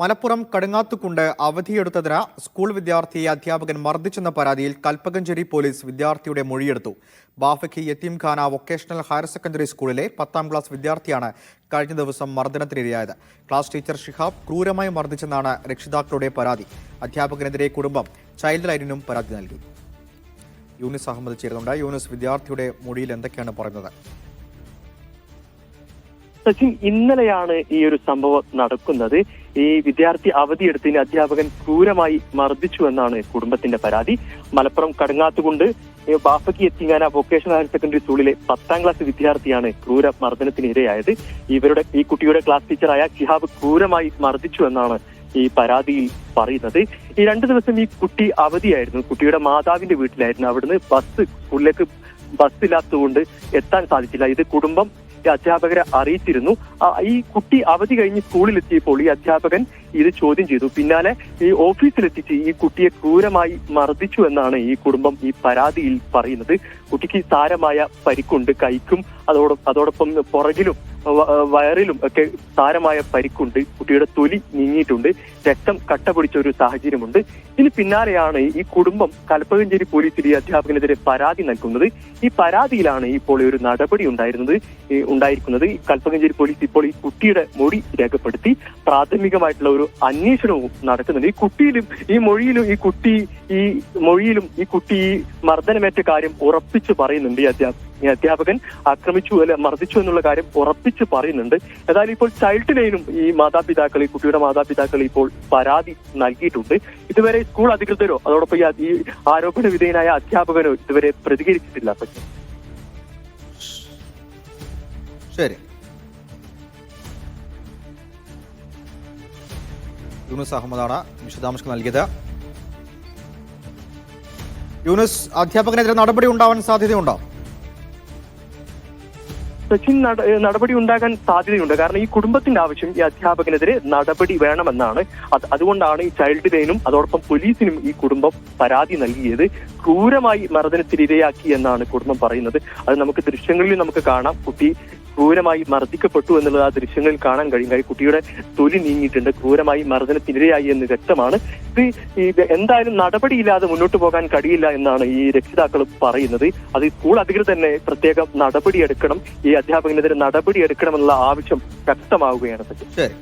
Malappuram Kadungathukundu അവധിയെടുത്തതിന് school വിദ്യാർത്ഥിയെ അധ്യാപകൻ മർദ്ദിച്ചെന്ന പരാതിയിൽ കൽപ്പകഞ്ചേരി പോലീസ് വിദ്യാർത്ഥിയുടെ മൊഴിയെടുത്തു. Bafakhy Yatheemkhana vocational higher secondary സ്കൂളിലെ പത്താം ക്ലാസ് വിദ്യാർത്ഥിയാണ് കഴിഞ്ഞ ദിവസം മർദ്ദനത്തിനിരയായത്. ക്ലാസ് ടീച്ചർ ഷിഹാബ് ക്രൂരമായി മർദ്ദിച്ചെന്നാണ് രക്ഷിതാക്കളുടെ പരാതി. അധ്യാപകനെതിരെ കുടുംബം ചൈൽഡ് ലൈനിനും പരാതി നൽകി. യൂനിസ് അഹമ്മദ് ചേരുന്നുണ്ട്. യൂനിസ് വിദ്യാർത്ഥിയുടെ മൊഴിയിൽ എന്തൊക്കെയാണ് പറയുന്നത്? സച്ചിൻ ഇന്നലെയാണ് ഈ ഒരു സംഭവം നടക്കുന്നത്. ഈ വിദ്യാർത്ഥി അവധിയെടുത്തതിന് അധ്യാപകൻ ക്രൂരമായി മർദ്ദിച്ചു എന്നാണ് കുടുംബത്തിന്റെ പരാതി. Malappuram കടങ്ങാത്തുകൊണ്ട് Bafakhy Yatheemkhana vocational higher secondary സ്കൂളിലെ പത്താം ക്ലാസ് വിദ്യാർത്ഥിയാണ് ക്രൂര മർദ്ദനത്തിന് ഇരയായത് ഇവരുടെ ഈ കുട്ടിയുടെ ക്ലാസ് ടീച്ചറായ ഷിഹാബ് ക്രൂരമായി മർദ്ദിച്ചു എന്നാണ് ഈ പരാതിയിൽ പറയുന്നത്. ഈ രണ്ടു ദിവസം ഈ കുട്ടി അവധിയായിരുന്നു. കുട്ടിയുടെ മാതാവിന്റെ വീട്ടിലായിരുന്നു അവിടുന്ന് ബസ് സ്കൂളിലേക്ക് ബസ് ഇല്ലാത്തതുകൊണ്ട് എത്താൻ സാധിച്ചില്ല. ഇത് കുടുംബം അധ്യാപകരെ അറിയിച്ചിരുന്നു. ഈ കുട്ടി അവധി കഴിഞ്ഞ് സ്കൂളിലെത്തിയപ്പോൾ ഈ അധ്യാപകൻ ഇത് ചോദ്യം ചെയ്തു. പിന്നാലെ ഈ ഓഫീസിലെത്തിച്ച് ഈ കുട്ടിയെ ക്രൂരമായി മർദ്ദിച്ചു എന്നാണ് ഈ കുടുംബം ഈ പരാതിയിൽ പറയുന്നത്. കുട്ടിക്ക് സാരമായ പരിക്കുണ്ട് കൈക്കും അതോടൊപ്പം അതോടൊപ്പം പുറകിലും വയറിലും ഒക്കെ സാരമായ പരിക്കുണ്ട്. കുട്ടിയുടെ തൊലി നീങ്ങിയിട്ടുണ്ട്. രക്തം കട്ട പിടിച്ച ഒരു സാഹചര്യമുണ്ട്. ഇതിന് പിന്നാലെയാണ് ഈ കുടുംബം കൽപ്പകഞ്ചേരി പോലീസിൽ ഈ അധ്യാപകനെതിരെ പരാതി നൽകുന്നത്. ഈ പരാതിയിലാണ് ഇപ്പോൾ ഒരു നടപടി ഉണ്ടായിരുന്നത് ഉണ്ടായിരിക്കുന്നത്. കൽപ്പകഞ്ചേരി പോലീസ് ഇപ്പോൾ ഈ കുട്ടിയുടെ മൊഴി രേഖപ്പെടുത്തി. പ്രാഥമികമായിട്ടുള്ള ഒരു അന്വേഷണവും നടക്കുന്നുണ്ട്. ഈ കുട്ടിയിലും ഈ മൊഴിയിലും ഈ കുട്ടി ഈ മൊഴിയിലും ഈ കുട്ടി ഈ മർദ്ദനമേറ്റ കാര്യം ഉറപ്പിച്ചു പറയുന്നുണ്ട്. ഈ അധ്യാപകൻ ഈ അധ്യാപകൻ ആക്രമിച്ചു അല്ലെ മർദ്ദിച്ചു എന്നുള്ള കാര്യം ഉറപ്പിച്ച് പറയുന്നുണ്ട്. ഏതായാലും ഇപ്പോൾ ചൈൽഡ് ലൈനും ഈ മാതാപിതാക്കൾ ഈ കുട്ടിയുടെ മാതാപിതാക്കൾ ഇപ്പോൾ പരാതി നൽകിയിട്ടുണ്ട്. ഇതുവരെ സ്കൂൾ അധികൃതരോ അതോടൊപ്പം ഈ ആരോപണ വിധേയനായ അധ്യാപകനോ ഇതുവരെ പ്രതികരിച്ചിട്ടില്ല. പക്ഷേ ശരി. യൂനുസ് അഹമ്മദാണ് വിശദാംശങ്ങൾ നൽകിയത്. യൂനുസ് അധ്യാപകനെതിരെ നടപടി ഉണ്ടാവാൻ സാധ്യതയുണ്ടോ? സച്ചിൻ നടപടി ഉണ്ടാകാൻ സാധ്യതയുണ്ട്. കാരണം ഈ കുടുംബത്തിന്റെ ആവശ്യം ഈ അധ്യാപകനെതിരെ നടപടി വേണമെന്നാണ്. അതുകൊണ്ടാണ് ഈ ചൈൽഡ് ലൈനും അതോടൊപ്പം പോലീസിനും ഈ കുടുംബം പരാതി നൽകിയത്. ക്രൂരമായി മർദ്ദനത്തിനിരയാക്കി എന്നാണ് കുടുംബം പറയുന്നത്. അത് നമുക്ക് ദൃശ്യങ്ങളിൽ നമുക്ക് കാണാം. കുട്ടി ക്രൂരമായി മർദ്ദിക്കപ്പെട്ടു എന്നുള്ളത് ആ ദൃശ്യങ്ങളിൽ കാണാൻ കഴിയും. കുട്ടിയുടെ തൊലി നീങ്ങിയിട്ടുണ്ട്. ക്രൂരമായി മർദ്ദനത്തിനിരയായി എന്ന് വ്യക്തമാണ്. ഇത് എന്തായാലും നടപടിയില്ലാതെ മുന്നോട്ട് പോകാൻ കഴിയില്ല എന്നാണ് ഈ രക്ഷിതാക്കൾ പറയുന്നത്. അത് സ്കൂൾ അധികൃതർ തന്നെ പ്രത്യേകം നടപടിയെടുക്കണം. ഈ അധ്യാപകനെതിരെ നടപടിയെടുക്കണമെന്നുള്ള ആവശ്യം വ്യക്തമാവുകയാണ്. ശരി.